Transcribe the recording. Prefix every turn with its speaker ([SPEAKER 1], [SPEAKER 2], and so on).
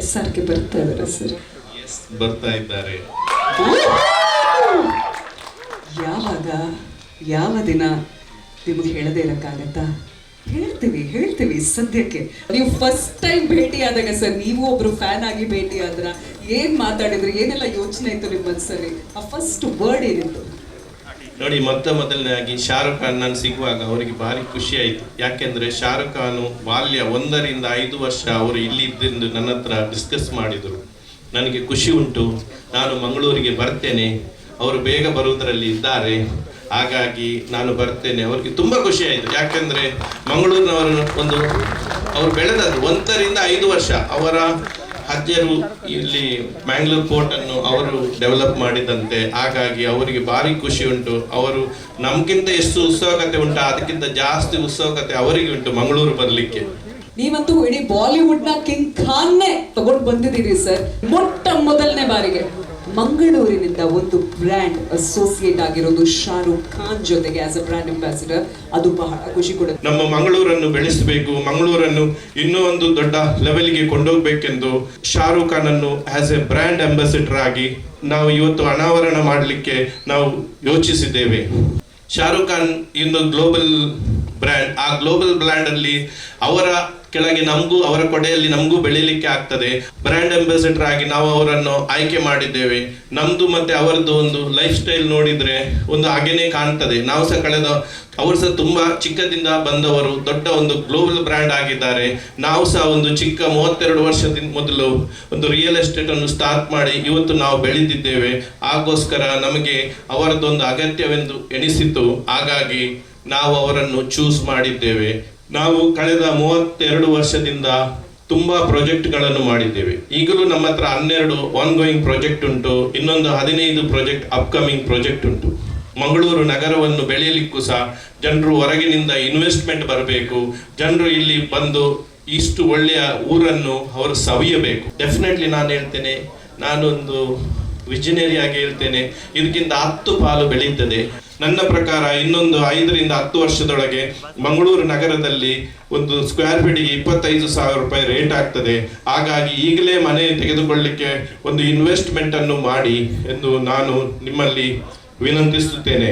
[SPEAKER 1] S R K ಬರ್ತಾ ಇದ್ದಾರೆ sir.
[SPEAKER 2] ಬರ್ತಾ ಇದ್ದಾರೆ.
[SPEAKER 1] ಯಾವಾಗ ಯಾವ ದಿನ ನಿಮಗೆ ಹೇಳದೆ ಇರಕ್ಕಾಗತ್ತಾ? ಹೇಳ್ತೀವಿ ಹೇಳ್ತೀವಿ ಸದ್ಯಕ್ಕೆ. ನೀವು ಫಸ್ಟ್ ಟೈಮ್ ಭೇಟಿ ಆದಾಗ ಸರ್ ನೀವು ಒಬ್ರು ಫ್ಯಾನ್ ಆಗಿ ಭೇಟಿ ಆದ್ರ ಏನ್ ಮಾತಾಡಿದ್ರಿ? ಏನೆಲ್ಲ ಯೋಚನೆ ಇತ್ತು ನಿಮ್ಮ ಮನಸ್ಸಲ್ಲಿ ಆ ಫಸ್ಟ್ ವರ್ಡ್ ಏನಿತ್ತು?
[SPEAKER 2] ನೋಡಿ, ಮೊತ್ತ ಮೊದಲನೇದಾಗಿ ಶಾರುಖ್ ಖಾನ್ ನಾನು ಸಿಗುವಾಗ ಅವರಿಗೆ ಭಾರಿ ಖುಷಿ ಆಯಿತು ಯಾಕೆಂದರೆ ಶಾರುಖ್ ಖಾನು ಬಾಲ್ಯ ಒಂದರಿಂದ ಐದು ವರ್ಷ ಅವರು ಇಲ್ಲಿದ್ದೆಂದು ನನ್ನ ಹತ್ರ ಡಿಸ್ಕಸ್ ಮಾಡಿದರು. ನನಗೆ ಖುಷಿ ಉಂಟು. ನಾನು ಮಂಗಳೂರಿಗೆ ಬರ್ತೇನೆ. ಅವರು ಬೇಗ ಬರುವುದರಲ್ಲಿ ಇದ್ದಾರೆ. ಹಾಗಾಗಿ ನಾನು ಬರ್ತೇನೆ. ಅವರಿಗೆ ತುಂಬ ಖುಷಿ ಆಯಿತು ಯಾಕೆಂದರೆ ಮಂಗಳೂರಿನವರು ಒಂದು, ಅವರು ಬೆಳೆದದ್ದು ಒಂದರಿಂದ ಐದು ವರ್ಷ. ಅವರ ಅಜ್ಜರು ಇಲ್ಲಿ ಮ್ಯಾಂಗ್ಳೂರ್ ಪೋರ್ಟ್ ಅನ್ನು ಅವರು ಡೆವಲಪ್ ಮಾಡಿದಂತೆ, ಹಾಗಾಗಿ ಅವರಿಗೆ ಭಾರಿ ಖುಷಿ ಉಂಟು. ಅವರು ನಮ್ಗಿಂತ ಎಷ್ಟು ಉತ್ಸುಕತೆ ಉಂಟು, ಅದಕ್ಕಿಂತ ಜಾಸ್ತಿ ಉತ್ಸುಕತೆ ಅವರಿಗೆ ಉಂಟು ಮಂಗಳೂರು ಬರ್ಲಿಕ್ಕೆ.
[SPEAKER 1] ನೀವಂತೂ ಇಡೀ ಬಾಲಿವುಡ್ನ ಕಿಂಗ್ ಖಾನ್ನೇ ತಗೊಂಡು ಬಂದಿದ್ದೀರಿ ಸರ್ ಮೊಟ್ಟ ಮೊದಲನೇ ಬಾರಿಗೆ. ಮಂಗಳೂರಿನಿಂದ ಒಂದು ಬ್ರ್ಯಾಂಡ್ ಅಸೋಸಿಯೇಟ್ ಆಗಿರೋದು ಶಾರುಖ್ ಖಾನ್ ಜೊತೆಗೆ ಆಸ್ ಅ ಬ್ರ್ಯಾಂಡ್ ಅಂಬಾಸಿಡರ್ ಅದು ಬಹಳ ಖುಷಿ ಕೊಡುತ್ತೆ.
[SPEAKER 2] ನಮ್ಮ ಮಂಗಳೂರನ್ನು ಬೆಳೆಸಬೇಕು, ಮಂಗಳೂರನ್ನು ಇನ್ನೂ ಒಂದು ದೊಡ್ಡ ಲೆವೆಲ್ಗೆ ಕೊಂಡೋಗ್ಬೇಕೆಂದು ಶಾರುಖ್ ಖಾನ್ ಅನ್ನು ಆಸ್ ಎ ಬ್ರ್ಯಾಂಡ್ ಅಂಬಾಸಿಡರ್ ಆಗಿ ನಾವು ಇವತ್ತು ಅನಾವರಣ ಮಾಡಲಿಕ್ಕೆ ನಾವು ಯೋಚಿಸಿದ್ದೇವೆ. ಶಾರುಖ್ ಖಾನ್ ಇನ್ನೊಂದು ಗ್ಲೋಬಲ್ ಬ್ರ್ಯಾಂಡ್, ಆ ಗ್ಲೋಬಲ್ ಬ್ರ್ಯಾಂಡ್ ಅಲ್ಲಿ ಅವರ ಕೆಳಗೆ ನಮಗೂ, ಅವರ ಕೊಡೆಯಲ್ಲಿ ನಮಗೂ ಬೆಳೀಲಿಕ್ಕೆ ಆಗ್ತದೆ. ಬ್ರ್ಯಾಂಡ್ ಅಂಬಾಸಿಡರ್ ಆಗಿ ನಾವು ಅವರನ್ನು ಆಯ್ಕೆ ಮಾಡಿದ್ದೇವೆ. ನಮ್ದು ಮತ್ತೆ ಅವರದ್ದು ಒಂದು ಲೈಫ್ ಸ್ಟೈಲ್ ನೋಡಿದ್ರೆ ಒಂದು ಹಾಗೇನೆ ಕಾಣ್ತದೆ. ನಾವು ಸಹ ಕಳೆದ, ಅವರು ಸಹ ತುಂಬಾ ಚಿಕ್ಕದಿಂದ ಬಂದವರು, ದೊಡ್ಡ ಒಂದು ಗ್ಲೋಬಲ್ ಬ್ರ್ಯಾಂಡ್ ಆಗಿದ್ದಾರೆ. ನಾವು ಸಹ ಒಂದು ಚಿಕ್ಕ ಮೂವತ್ತೆರಡು ವರ್ಷದಿಂದ ಮೊದಲು ಒಂದು ರಿಯಲ್ ಎಸ್ಟೇಟ್ ಅನ್ನು ಸ್ಟಾರ್ಟ್ ಮಾಡಿ ಇವತ್ತು ನಾವು ಬೆಳೆದಿದ್ದೇವೆ. ಆಗೋಸ್ಕರ ನಮಗೆ ಅವರದ್ದೊಂದು ಅಗತ್ಯವೆಂದು ಎಣಿಸಿತು ಹಾಗಾಗಿ ನಾವು ಅವರನ್ನು ಚೂಸ್ ಮಾಡಿದ್ದೇವೆ. ನಾವು ಕಳೆದ ಮೂವತ್ತೆರಡು ವರ್ಷದಿಂದ ತುಂಬಾ ಪ್ರಾಜೆಕ್ಟ್ಗಳನ್ನು ಮಾಡಿದ್ದೇವೆ. ಈಗಲೂ ನಮ್ಮ ಹತ್ರ ಹನ್ನೆರಡು ಆನ್ ಗೋಯಿಂಗ್ ಪ್ರಾಜೆಕ್ಟ್ ಉಂಟು, ಇನ್ನೊಂದು ಹದಿನೈದು ಪ್ರಾಜೆಕ್ಟ್ ಅಪ್ಕಮಿಂಗ್ ಪ್ರಾಜೆಕ್ಟ್ ಉಂಟು. ಮಂಗಳೂರು ನಗರವನ್ನು ಬೆಳೆಯಲಿಕ್ಕೂ ಸಹ ಜನರು ಹೊರಗಿನಿಂದ ಇನ್ವೆಸ್ಟ್ಮೆಂಟ್ ಬರಬೇಕು. ಜನರು ಇಲ್ಲಿ ಬಂದು ಇಷ್ಟು ಒಳ್ಳೆಯ ಊರನ್ನು ಅವರು ಸವಿಯಬೇಕು. ಡೆಫಿನೆಟ್ಲಿ ನಾನು ಹೇಳ್ತೇನೆ, ನಾನೊಂದು ವಿಜನರಿ ಆಗಿ ಹೇಳ್ತೇನೆ, ಇದಕ್ಕಿಂತ ಹತ್ತು ಪಾಲು ಬೆಳೀತದೆ. ನನ್ನ ಪ್ರಕಾರ ಇನ್ನೊಂದು ಐದರಿಂದ ಹತ್ತು ವರ್ಷದೊಳಗೆ ಮಂಗಳೂರು ನಗರದಲ್ಲಿ ಒಂದು ಸ್ಕ್ವೇರ್ ಫೀಟಿಗೆ ಇಪ್ಪತ್ತೈದು ಸಾವಿರ ರೂಪಾಯಿ ರೇಟ್ ಆಗ್ತದೆ. ಹಾಗಾಗಿ ಈಗಲೇ ಮನೆ ತೆಗೆದುಕೊಳ್ಳಿಕ್ಕೆ ಒಂದು ಇನ್ವೆಸ್ಟ್ಮೆಂಟನ್ನು ಮಾಡಿ ಎಂದು ನಾನು ನಿಮ್ಮಲ್ಲಿ ವಿನಂತಿಸುತ್ತೇನೆ.